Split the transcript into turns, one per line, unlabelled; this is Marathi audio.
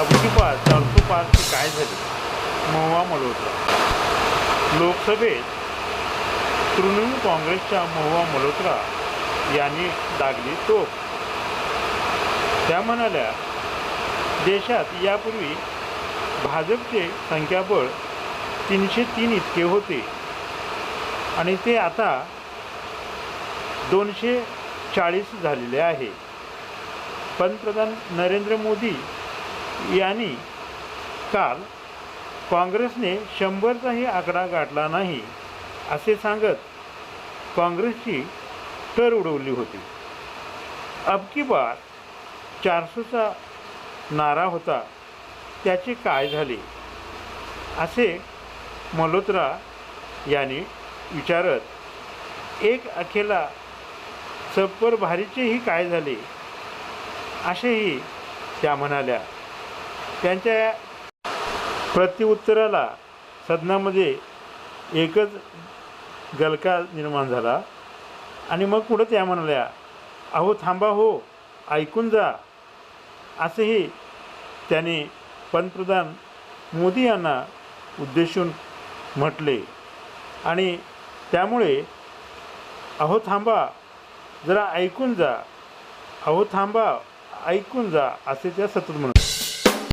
अबकी पार चारसो पारची काय झाली? महुआ मल्होत्रा लोकसभेत तृणमूल काँग्रेसच्या महुआ मल्होत्रा यांनी दागली तो त्या म्हणाल्या देशात यापूर्वी भाजपचे संख्याबळ तीनशे तीन इतके होते आणि ते आता दोनशे चाळीस झालेले आहे. पंतप्रधान नरेंद्र मोदी यांनी काल काँग्रेसने शंभरचाही आकडा गाठला नाही असे सांगत काँग्रेसची टर उडवली होती. अबकी बार चारशेचा नारा होता त्याचे काय झाले? असे मल्होत्रा यांनी विचारत एक अखेला सप्पर भारीचेही काय झाले? असेही त्या म्हणाल्या. त्यांच्या प्रत्युत्तराला सदनामध्ये एकच गलका निर्माण झाला. आणि मग पुढं त्या म्हणाल्या अहो थांबा हो ऐकून जा. असंही त्याने पंतप्रधान मोदी यांना उद्देशून म्हटले. आणि त्यामुळे अहो थांबा जरा ऐकून जा. अहो थांबा ऐकून जा असे त्या सतत म्हणत